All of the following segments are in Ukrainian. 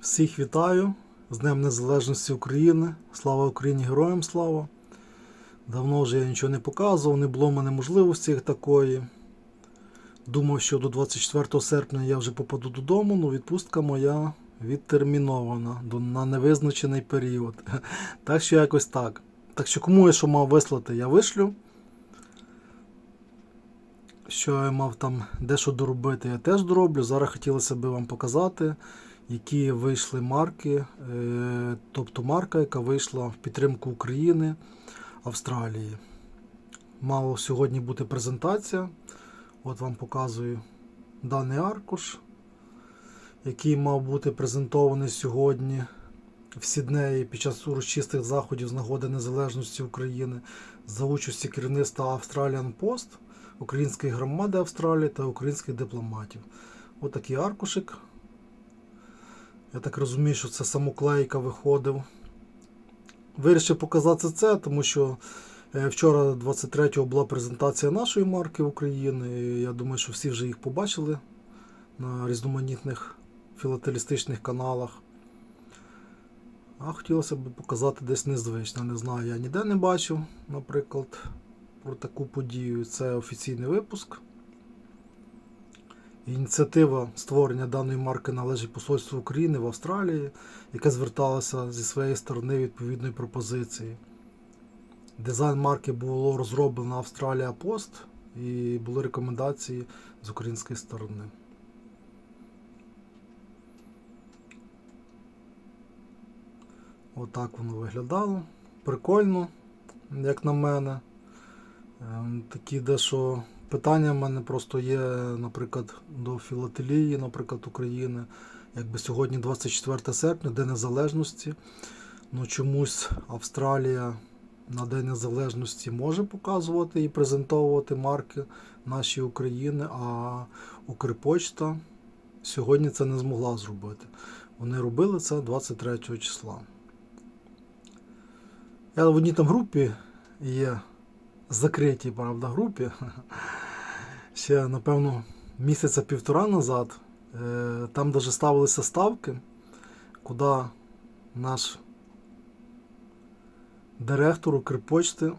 Всіх вітаю з Днем Незалежності України. Слава Україні, героям слава. Давно вже я нічого не показував, не було в мене можливості такої. Думав, що до 24 серпня я вже попаду додому, але відпустка моя відтермінована на невизначений період. Так що якось так. Так що кому я що мав вислати, я вишлю. Що я мав там дещо доробити, я теж дороблю. Зараз хотілося б вам показати, які вийшли марки, е, тобто марка, яка вийшла в підтримку України, Австралії. Мала сьогодні бути презентація. От вам показую даний аркуш, який мав бути презентований сьогодні в Сіднеї під час урочистих заходів з нагоди незалежності України за участі керівництва Australian Post, української громади Австралії та українських дипломатів. Отакий аркушик. Я так розумію, що це самоклейка виходив. Вирішив показати це, тому що е, вчора, 23-го, була презентація нашої марки України. І я думаю, що всі вже їх побачили на різноманітних філателістичних каналах. А хотілося б показати десь незвично. Не знаю, я ніде не бачив, наприклад, про таку подію. Це офіційний випуск. Ініціатива створення даної марки належить посольству України в Австралії, яке зверталося зі своєї сторони відповідної пропозиції. Дизайн марки було розроблено Австралія Пост і були рекомендації з української сторони. Отак воно виглядало. Прикольно, як на мене. Ем, Такі дещо питання в мене просто є, наприклад, до філателії, наприклад, України. Якби сьогодні 24 серпня, День Незалежності. Ну чомусь Австралія на День Незалежності може показувати і презентовувати марки нашої України, а Укрпочта сьогодні це не змогла зробити. Вони робили це 23 числа. Я в одній там групі є закритій, правда, групі. Ще, напевно, місяця півтора назад. Е, Там даже ставилися ставки, куди наш директор Укрпочти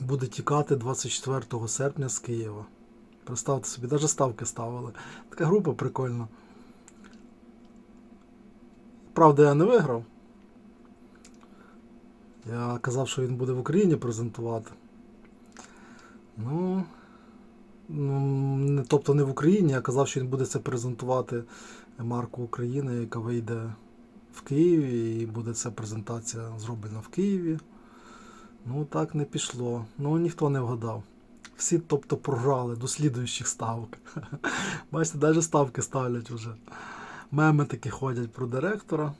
буде тікати 24 серпня з Києва. Представте собі, навіть ставки ставили. Така група прикольна. Правда, я не виграв. Я казав, що він буде в Україні презентувати. Ну, ну не- тобто не в Україні, я казав, що він буде це презентувати марку України, яка вийде в Києві, і буде ця презентація зроблена в Києві. Ну, так не пішло. Ну, ніхто не вгадав. Всі, тобто, програли до слідуючих ставок. Бачите, навіть ставки ставлять вже. Меми такі ходять про директора.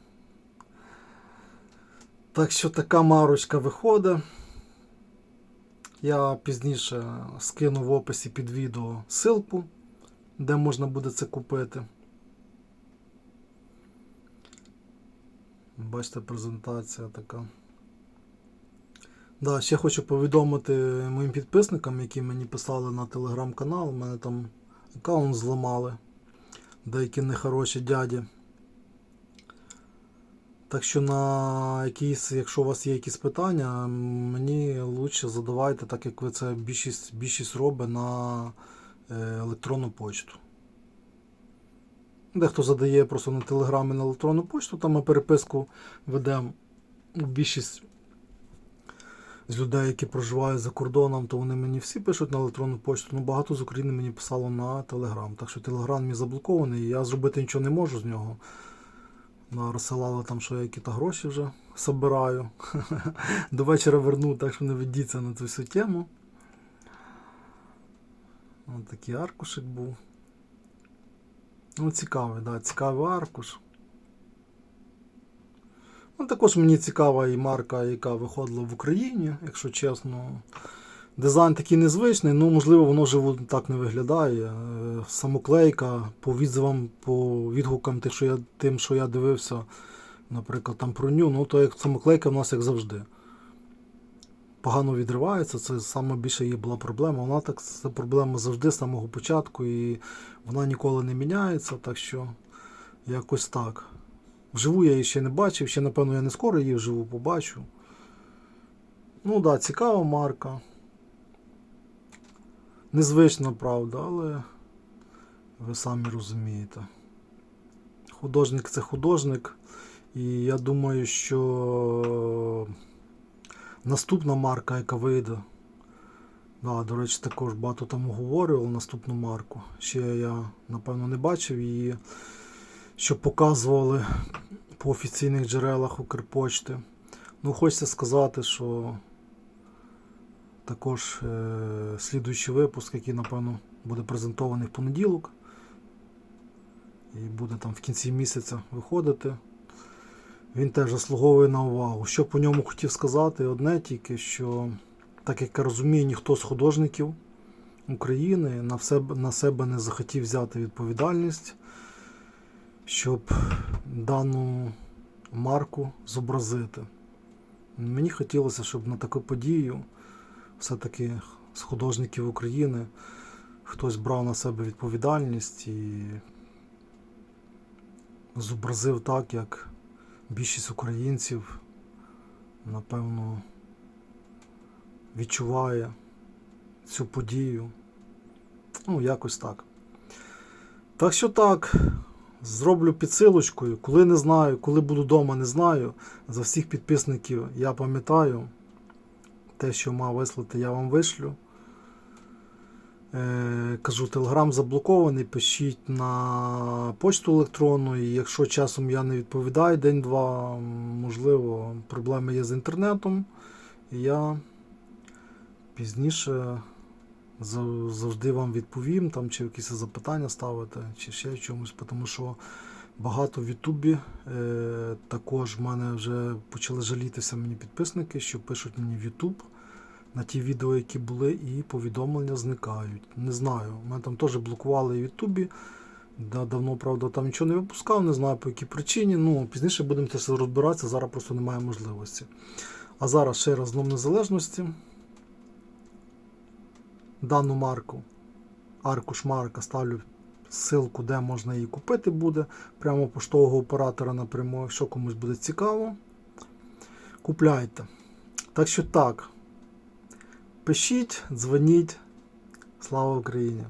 Так що така марочка виходить. Я пізніше скину в описі під відео ссылку, де можна буде це купити. Бачите, презентація така. Да, ще хочу повідомити моїм підписникам, які мені писали на телеграм-канал. У мене там аккаунт зламали. Деякі нехороші дяді. Так що на якісь, якщо у вас є якісь питання, мені лучше задавайте, так як ви це більшість, більшість робить на е, електронну почту. Дехто задає просто на телеграмі на електронну почту, там ми переписку ведемо. Більшість з людей, які проживають за кордоном, то вони мені всі пишуть на електронну почту. Ну багато з України мені писало на Телеграм. Так що Телеграм мій заблокований, і я зробити нічого не можу з нього. Розсилали там, що я які-то гроші вже собираю. До вечора верну, так що не ведіться на цю всю тему. Ось такий аркушик був. Ну, цікавий, да, цікавий аркуш. Ну, також мені цікава і марка, яка виходила в Україні, якщо чесно. Дизайн такий незвичний, ну можливо, воно вже так не виглядає. Е, Самоклейка по відзивам, по відгукам тим, що я, тим, що я дивився, наприклад, там про ню, ну то як самоклейка в нас як завжди. Погано відривається, це саме більше її була проблема. Вона так це проблема завжди з самого початку і вона ніколи не міняється, так що якось так. Вживу я її ще не бачив, ще, напевно, я не скоро її вживу побачу. Ну так, да, цікава марка. Незвична, правда, але ви самі розумієте. Художник це художник. І я думаю, що наступна марка, яка вийде. Да, до речі, також багато там оговорювали наступну марку. Ще я, напевно, не бачив її, що показували по офіційних джерелах Укрпочти. Ну, хочеться сказати, що також е- слідуючий випуск, який, напевно, буде презентований в понеділок. І буде там в кінці місяця виходити. Він теж заслуговує на увагу. Що по ньому хотів сказати, одне тільки, що, так як я розумію, ніхто з художників України на, себе, на себе не захотів взяти відповідальність, щоб дану марку зобразити. Мені хотілося, щоб на таку подію все-таки з художників України хтось брав на себе відповідальність і зобразив так, як більшість українців, напевно, відчуває цю подію. Ну, якось так. Так що так, зроблю підсилочкою. Коли не знаю, коли буду вдома, не знаю. За всіх підписників я пам'ятаю. Те, що мав вислати, я вам вишлю. Е, кажу, телеграм заблокований, пишіть на почту електронну, і якщо часом я не відповідаю день-два, можливо, проблеми є з інтернетом. І я пізніше завжди вам відповім, там, чи якісь запитання ставити, чи ще чомусь, тому що багато в Ютубі е, також в мене вже почали жалітися мені підписники, що пишуть мені в Ютуб на ті відео, які були, і повідомлення зникають. Не знаю. Мене там теж блокували в Ютубі. Да, давно, правда, там нічого не випускав, не знаю по якій причині. Ну, пізніше будемо все розбиратися, зараз просто немає можливості. А зараз ще раз Дном Незалежності. Дану марку, аркуш марка, ставлю ссылку, де можна її купити буде. Прямо поштового оператора напряму, якщо комусь буде цікаво. Купляйте. Так що так. Пишіть, дзвоніть. Слава Україні!